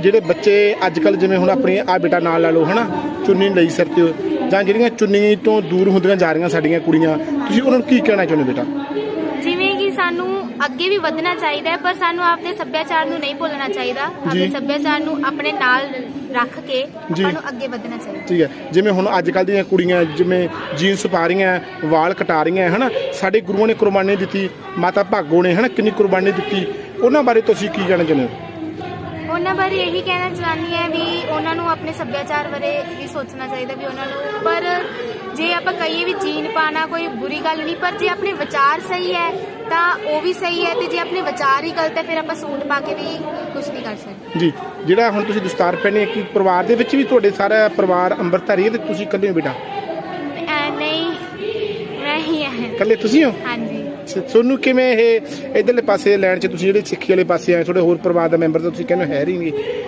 ਜਿਹੜੇ ਬੱਚੇ ਅੱਜ ਕੱਲ ਜਿਵੇਂ ਹੁਣ ਆਪਣੀ ਆ ਬੇਟਾ ਨਾਲ ਲਾ ਲਓ ਹਨਾ ਚੁੰਨੀ ਲਈ ਸਿਰ ਤੇ ਜਾਂ ਜਿਹੜੀਆਂ ਚੁੰਨੀ ਤੋਂ ਦੂਰ ਹੁੰਦੀਆਂ ਜਾ ਰਹੀਆਂ ਸਾਡੀਆਂ ਕੁੜੀਆਂ ਤੁਸੀਂ ਉਹਨਾਂ ਨੂੰ ਕੀ ਕਹਿਣਾ ਚਾਹੁੰਦੇ ਬੇਟਾ? ਜਿਵੇਂ ਕਿ ਸਾਨੂੰ ਅੱਗੇ ਵੀ ਵਧਣਾ ਚਾਹੀਦਾ ਹੈ ਪਰ ਸਾਨੂੰ ਆਪਦੇ ਸੱਭਿਆਚਾਰ ਨੂੰ ਨਹੀਂ ਭੁੱਲਣਾ ਚਾਹੀਦਾ। ਆਪਣੇ ਸੱਭਿਆਚਾਰ ਨੂੰ ਆਪਣੇ ਨਾਲ ਰੱਖ ਕੇ ਜੀ। ਆਪਾਂ ਨੂੰ ਅੱਗੇ ਵਧਣਾ ਚਾਹੀਦਾ। ਠੀਕ ਹੈ। ਜਿਵੇਂ ਹੁਣ ਅੱਜ ਕੱਲ ਦੀਆਂ ਕੁੜੀਆਂ ਜਿਵੇਂ ਜੀਨਸ ਪਾ ਰਹੀਆਂ ਵਾਲ ਕਟਾ ਰਹੀਆਂ ਹਨਾ ਸਾਡੇ ਗੁਰੂਆਂ ਨੇ ਕੁਰਬਾਨੀ ਦਿੱਤੀ ਮਾਤਾ ਭਾਗੋ ਨੇ ਹਨਾ ਕਿੰਨੀ ਕੁਰਬਾਨੀ ਦਿੱਤੀ ਉਹਨਾਂ ਬਾਰੇ ਤੁਸੀਂ ਕੀ ਕਹਿਣਾ ਚਾਹੁੰਦੇ ਹੋ? ਉਹਨਾਂ ਬਾਰੇ ਇਹੀ ਕਹਿਣਾ ਚਾਹੁੰਦੀ ਹੈ ਵੀ ਉਹਨਾਂ ਨੂੰ ਆਪਣੇ ਸੱਭਿਆਚਾਰ ਬਾਰੇ ਵੀ ਸੋਚਣਾ ਚਾਹੀਦਾ ਵੀ ਉਹਨਾਂ ਨੂੰ। ਪਰ ਜੇ ਆਪਾਂ ਕਹੀਏ ਵੀ ਜੀਨ ਪਾਣਾ ਕੋਈ ਬੁਰੀ ਗੱਲ ਨਹੀਂ ਪਰ ਜੇ ਆਪਣੇ ਵਿਚਾਰ ਸਹੀ ਹੈ ਤਾਂ ਉਹ ਵੀ ਸਹੀ ਹੈ ਤੇ ਜੇ ਆਪਣੇ ਵਿਚਾਰ ਹੀ ਗਲਤ ਹੈ ਫਿਰ ਆਪਾਂ ਸੂਟ ਪਾ ਕੇ ਵੀ ਕੁਝ ਨਹੀਂ ਕਰ ਸਕਦੇ। ਜੀ ਜਿਹੜਾ ਹੁਣ ਤੁਸੀਂ ਦਸਤਾਰ ਪਹਿਨੇ ਕਿ ਪਰਿਵਾਰ ਦੇ ਵਿੱਚ ਵੀ ਤੁਹਾਡੇ ਸਾਰਾ ਪਰਿਵਾਰ ਅੰਮ੍ਰਿਤਧਾਰੀ ਹੈ ਤੇ ਤੁਸੀਂ ਇਕੱਲੇ ਹੋ ਬੇਟਾ? ਨਹੀਂ ਮੈਂ ਹੀ ਹਾਂ। ਇਕੱਲੇ ਤੁਸੀਂ ਹੋ? ਹਾਂਜੀ। ਤੁਹਾਨੂੰ ਕਿਵੇਂ ਇਹ, ਇਧਰਲੇ ਪਾਸੇ ਲੈਣ ਚ ਤੁਸੀਂ ਜਿਹੜੇ ਸਿੱਖੀ ਵਾਲੇ ਪਾਸੇ ਆਏ, ਤੁਹਾਡੇ ਹੋਰ ਪਰਿਵਾਰ ਦਾ ਮੈਂਬਰ ਤਾਂ ਤੁਸੀਂ ਕਹਿੰਦੇ ਹੋ ਹੈ ਹੀ ਨਹੀਂ